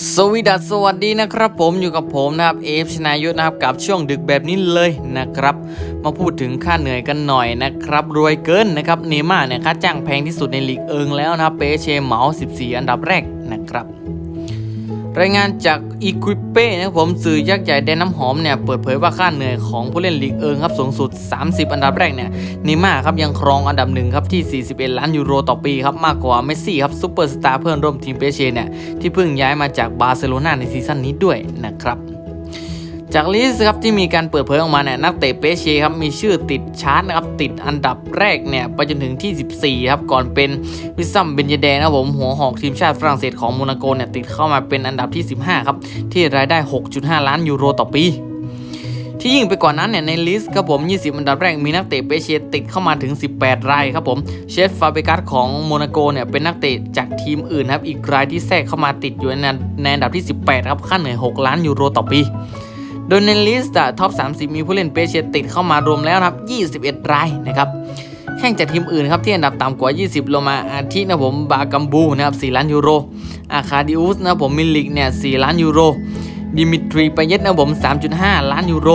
สวีดัสสวัสดีนะครับผมอยู่กับผมนะครับเอฟชนายุทธนะครับกับช่วงดึกแบบนี้เลยนะครับ มาพูดถึงค่าเหนื่อยกันหน่อยนะครับ รวยเกินนะครับเนม่าเนี่ยค่าจ้างแพงที่สุดในลีกเอิงแล้วนะครับเปเชเหมา 14 อันดับแรกนะครับ รายงานจากอีควิเป้นะครับผมสื่อยักษ์ใหญ่แดนน้ำหอมเนี่ยเปิดเผยว่าค่าเหนื่อยของผู้เล่นลีกเอิงครับสูงสุด 30 อันดับแรกเนี่ยนีมาครับยังครองอันดับหนึ่งครับที่ 41 ล้านยูโรต่อปีครับมากกว่าเมสซี่ครับซูเปอร์สตาร์เพื่อนร่วมทีมเปเชเนี่ยที่เพิ่งย้ายมาจากบาร์เซโลนาในซีซั่นนี้ด้วยนะครับ จากลิสต์ครับที่มีการเปิดเผยออกมาเนี่ยนักเตะเปเช่ครับมีชื่อติดชาร์ตนะครับติดอันดับแรกเนี่ยไปจนถึงที่ 14 ครับก่อนเป็นวิสซัมเบนเยเดนะครับผมหัวหอกทีมชาติฝรั่งเศสของโมนาโกเนี่ยติดเข้ามาเป็นอันดับที่ 15 ครับ ที่รายได้ 6.5 ล้านยูโรต่อปี ที่ยิ่งไปกว่านั้นเนี่ยในลิสต์ครับผม 20 อันดับแรกมีนักเตะเปเช่ติดเข้ามาถึง 18 รายครับผมเชฟฟาเบกัสของโมนาโกเนี่ยเป็นนักเตะจากทีมอื่นครับอีกรายที่แทรกเข้ามาติดอยู่ในในอันดับที่ 18 ครับค่าเหนื่อย 6 ล้านยูโรต่อปี โดยในลิสต์ท็อป 30 มีผู้เล่นเปเชียติดเข้ามารวมแล้วครับ 21 รายนะครับแข่งจากทีมอื่นครับที่อันดับต่ำกว่า 20 ลงมาอาทินะผมบากัมบูนะครับ 4 ล้านยูโร อาคาดิอุสนะผมมิลิกเนี่ย 4 ล้านยูโร ดิมิทรีปาเยตนะผม 3.5 ล้านยูโร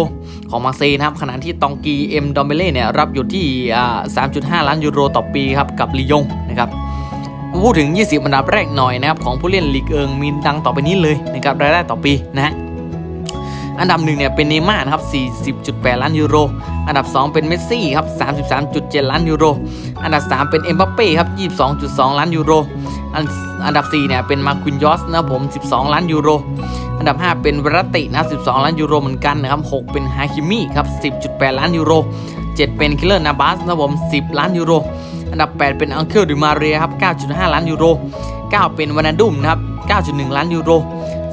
ของมาเซนะครับ ขณะที่ตองกีเอ็มดอมเบเล่เนี่ยรับอยู่ที่อ3.5 ล้านยูโรต่อปีครับกับลียงนะครับพูดถึง 20 อันดับแรกหน่อยนะครับของผู้เล่นลีกเอิงมีดังต่อไปนี้เลยนะครับรายได้ต่อปีนะฮะ อันดับหนึ่งเนี่ยเป็นเนม่าร์นะครับ40.8 ล้านยูโร อันดับ 2 เป็นเมสซี่ครับ33.7 ล้านยูโร อันดับ 3 เป็นเอ็มบัปเป้ครับ22.2 ล้านยูโร อันอันดับ4เนี่ยเป็นมาควินยอสนะครับผม 12 ล้านยูโร อันดับ 5 เป็นเวรตินะ12 ล้านยูโรเหมือนกันนะครับ6เป็นฮาคิมิครับ10.8 ล้านยูโร 7 เป็นคิลเลอร์นาบาสนะผม 10 ล้านยูโร อันดับ 8 เป็นอังเคิลดิมาเรียครับ9.5 ล้านยูโร 9 เป็นวานาดุมนะครับ9.1 ล้านยูโร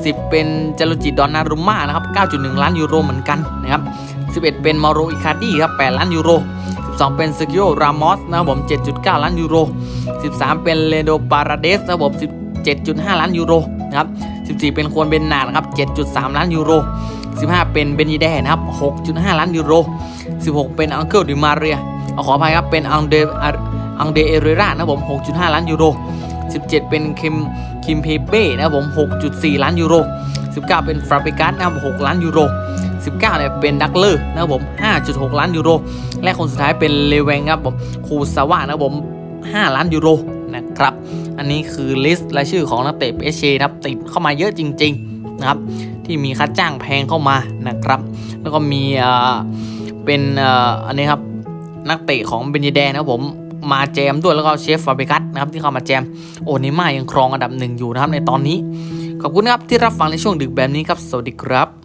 10 เป็นจารุจิดอนนารุม่านะครับ 9.1 ล้านยูโรเหมือนกันนะครับ 11 เป็นมาโรอิคาร์ดี้ครับ 8 ล้านยูโร 12 เป็นเซกิโอรามอสนะครับผม 7.9 ล้านยูโร 13 เป็นเลโดปาราเดสนะครับผม17.5 ล้านยูโรนะครับ 14 เป็นควรเบนนาดนะครับ 7.3 ล้านยูโร 15 เป็นเบนิแดนะครับ 6.5 ล้านยูโร 16 เป็นอังเคิลดิมาเรียเอาขออภัยครับ เป็นอังเดอังเดเอเรรานะครับผม 6.5 ล้านยูโร 17 เป็นคิมคิมเพเป้นะครับผม 6.4 ล้านยูโร 19 เป็นฟราเบกัสนะครับ6ล้านยูโร 19เนี่ยเป็นดักเลอร์นะครับผม 5.6 ล้านยูโร และคนสุดท้ายเป็นเลเวงครับผมคูซาวะนะครับผม 5 ล้านยูโรนะครับ อันนี้คือลิสต์รายชื่อของนักเตะเปเชนะครับติดเข้ามาเยอะจริง ๆนะครับ ที่มีค่าจ้างแพงเข้ามานะครับ แล้วก็มีเอ่อเป็นเอ่ออันนี้ครับนักเตะของเบนยแดนนะครับผม มาแจมด้วยแล้วก็เชฟฟาเบกัสนะครับที่เข้ามาแจมโอนิม่ายังครองอันดับหนึ่งอยู่นะครับในตอนนี้ ขอบคุณครับที่รับฟังในช่วงดึกแบบนี้ครับ สวัสดีครับ